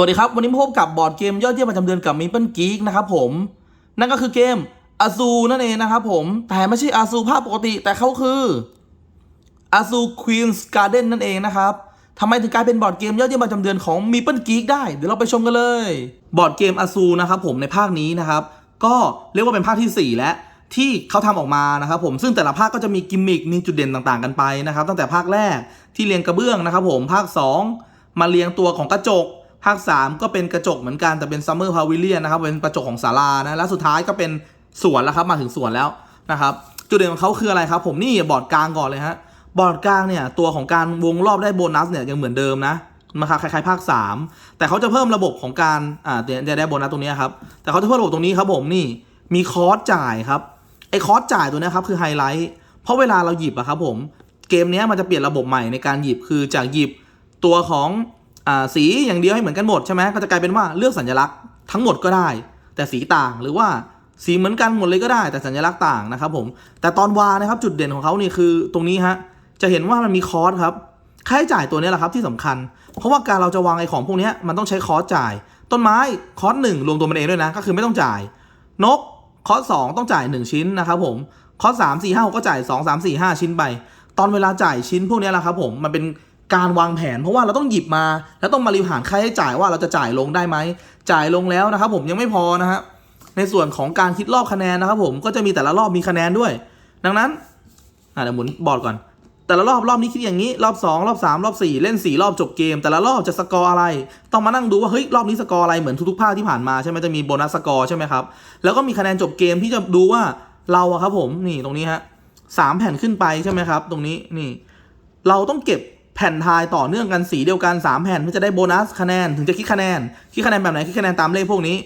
วัสดีครับ วันนี้พบกับบอร์ดเกมยอดเยี่ยมประจำเดือนกับ Maple Geek นะครับผมนั่นก็คือเกมอาซูนั่นเองนะครับผมแต่ไม่ใช่อาซูภาพปกติแต่เขาคืออาซูควีนส์การ์เด้นนั่นเองนะครับทำไมถึงกลายเป็นบอร์ดเกมยอดเยี่ยมประจำเดือนของ Maple Geek ได้ เดี๋ยวเราไปชมกันเลย บอร์ดเกมอาซูนะครับผมในภาคนี้นะครับ ก็เรียกว่าเป็นภาคทีสี่4 แล้วที่เขาทำออกมานะครับผมซึ่งแต่ละภาคก็จะมีกิมมิคมีจุดเด่นต่างๆกันไปนะครับ ตั้งแต่ภาคแรกที่เรียงกระเบื้องนะครับผมภาค 2 มาเรียงตัวของกระจก ภาค 3 ก็เป็นกระจกเหมือนกันแต่เป็นซัมเมอร์พาวิเลียนนะครับเป็นกระจกของศาลานะแล้วสุดท้ายก็เป็นสวนแล้วครับมาถึงสวนแล้วนะครับจุดเด่นของเขาคืออะไรครับ ผมนี่บอร์ดกลางก่อนเลยฮะบอร์ดกลางเนี่ยตัวของการวงรอบได้โบนัสเนี่ยยังเหมือนเดิมนะมาคล้ายๆภาค 3 แต่เขาจะเพิ่มระบบของการอ่าจะได้โบนัสตรงนี้ครับแต่เขาจะเพิ่มระบบตรงนี้ครับผมนี่มีคอร์สจ่ายครับไอคอร์สจ่ายตัวเนี้ยครับคือไฮไลท์เพราะเวลาเราหยิบอะครับผมเกมนี้มันจะเปลี่ยนระบบใหม่ในการหยิบคือจากหยิบตัวของ สีอย่างเดียวให้เหมือนกันหมดใช่ไหมก็จะกลายเป็นว่าเลือกสัญลักษณ์ทั้งหมดก็ได้ แต่สีต่างหรือว่าสีเหมือนกันหมดเลยก็ได้ แต่สัญลักษณ์ต่างนะครับผมแต่ตอนวานะครับจุดเด่นของเขานี่คือตรงนี้ฮะจะเห็นว่ามันมีคอร์สครับค่าใช้จ่ายตัวนี้แหละครับที่สำคัญ เพราะว่าการเราจะวางไอ้ของพวกนี้มันต้องใช้คอร์สจ่าย ต้นไม้คอร์สหนึ่งรวมตัวมันเองด้วยนะ ก็คือไม่ต้องจ่าย นกคอร์สสองต้องจ่าย 1 ชิ้นนะครับผมคอร์สสามสี่ห้าหกก็จ่าย 2 3 4 5 ชิ้นไป ตอนเวลาจ่ายชิ้นพวกนี้แหละครับผมมันเป็น การวางแผน เพราะว่าเราต้องหยิบมา แล้วต้องมาริหารค่าใช้จ่ายว่าเราจะจ่ายลงได้ไหมจ่ายลงแล้วนะครับผมยังไม่พอนะฮะในส่วนของการคิดรอบคะแนนนะครับผมก็จะมีแต่ละรอบมีคะแนนด้วย ดังนั้นอะเดี๋ยวหมุนบอร์ดก่อน แต่ละรอบรอบนี้คิดอย่างนี้ รอบ 2 รอบ 3 รอบ 4 เล่น 4 รอบจบเกม แต่ละรอบจะสกอร์อะไร ต้องมานั่งดูว่าเฮ้ยรอบนี้สกอร์อะไรเหมือนทุกๆภาคที่ผ่านมาใช่ไหมจะมีโบนัสสกอร์ใช่ไหมครับแล้วก็มีคะแนนจบเกมที่จะดูว่าเราอะครับผมนี่ตรงนี้ฮะสามแผ่นขึ้นไปใช่ไหมครับ ตรงนี้นี่ เราต้องเก็บ แผ่นทายต่อเนื่องกันสีเดียวกัน 3 แผ่นเพื่อจะได้โบนัสคะแนนถึงจะคิดคะแนน คิดคะแนนแบบไหนคิดคะแนนตามเลขพวกนี้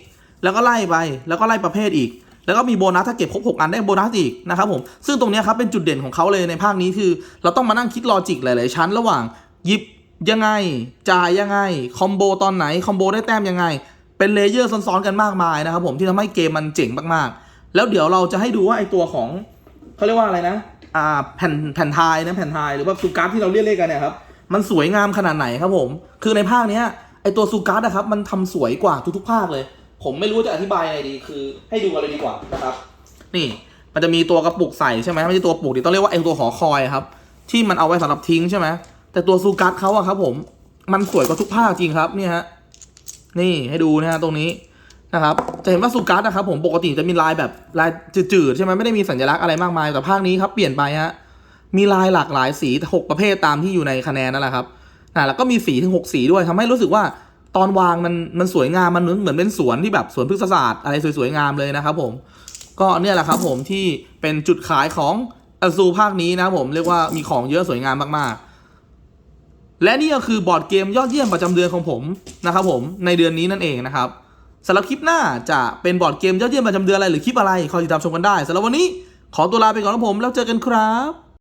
แล้วก็ไล่ไปแล้วก็ไล่ประเภทอีก แล้วก็มีโบนัสถ้าเก็บครบ6อันได้โบนัสอีกนะครับผมซึ่งตรงนี้ครับเป็นจุดเด่นของเขาเลยในภาคนี้คือ เราต้องมานั่งคิดลอจิกหลาย ๆ ชั้น ระหว่างหยิบยังไงจ่ายยังไงคอมโบตอนไหนคอมโบได้แต้มยังไง เป็นเลเยอร์ซ้อนๆกันมากมายนะครับผมที่ทำให้เกมมันเจ๋งมากๆ แล้วเดี๋ยวเราจะให้ดูว่าไอตัวของเขาเรียกว่าอะไรนะ อ่าแผ่นแผ่นทายนะแผ่นทายหรือว่าซูการ์ดที่เราเรียกๆกันเนี่ยครับมันสวยงามขนาดไหนครับผม คือในภาคเนี้ยไอตัวซูการ์ดนะครับมันทำสวยกว่าทุกๆภาคเลย ผมไม่รู้จะอธิบายยังไงดีคือให้ดูกันเลยดีกว่านะครับ นี่มันจะมีตัวกระปุกใส่ใช่ไหมไม่ใช่ตัวปุกดิต้องเรียกว่าไอตัวหอคอยครับที่มันเอาไว้สำหรับทิ้งใช่ไหมแต่ตัวซูการ์ดเขาอะครับผมมันสวยกว่าทุกภาคจริงครับเนี่ยฮะนี่ให้ดูนะฮะตรงนี้ นะครับ จะเห็นว่าซูการ์ดนะครับผมปกติจะมีลายแบบลายจืดๆใช่ไหมไม่ได้มีสัญลักษณ์อะไรมากมาย แต่ภาคนี้ครับเปลี่ยนไปฮะ มีลายหลากหลายสีหกประเภทตามที่อยู่ในคะแนนนั่นแหละครับอ่าแล้วก็มีสีถึงหกสีด้วยทำให้รู้สึกว่าตอนวางมันมันสวยงามมันเหมือนเหมือนเป็นสวนที่แบบสวนพฤกษศาสตร์อะไรสวยๆงามเลยนะครับผม ก็เนี่ยแหละครับผมที่เป็นจุดขายของอซูภาคนี้นะผมเรียกว่ามีของเยอะสวยงามมากๆ และนี่ก็คือบอร์ดเกมยอดเยี่ยมประจำเดือนของผมนะครับผมในเดือนนี้นั่นเองนะครับ สำหรับคลิปหน้าจะเป็นบอร์ดเกมยอดเยี่ยมประจำเดือนอะไรหรือคลิปอะไรคอยติดตามชมกันได้สำหรับวันนี้ขอตัวลาไปก่อนครับผมแล้วเจอกันครับ